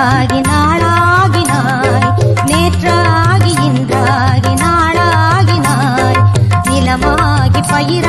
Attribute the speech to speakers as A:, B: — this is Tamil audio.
A: இன்றாகி நாளாகி நாய் நேற்றாகி இன்றாகி நாளாகி நாய் நிலமாகி பயிர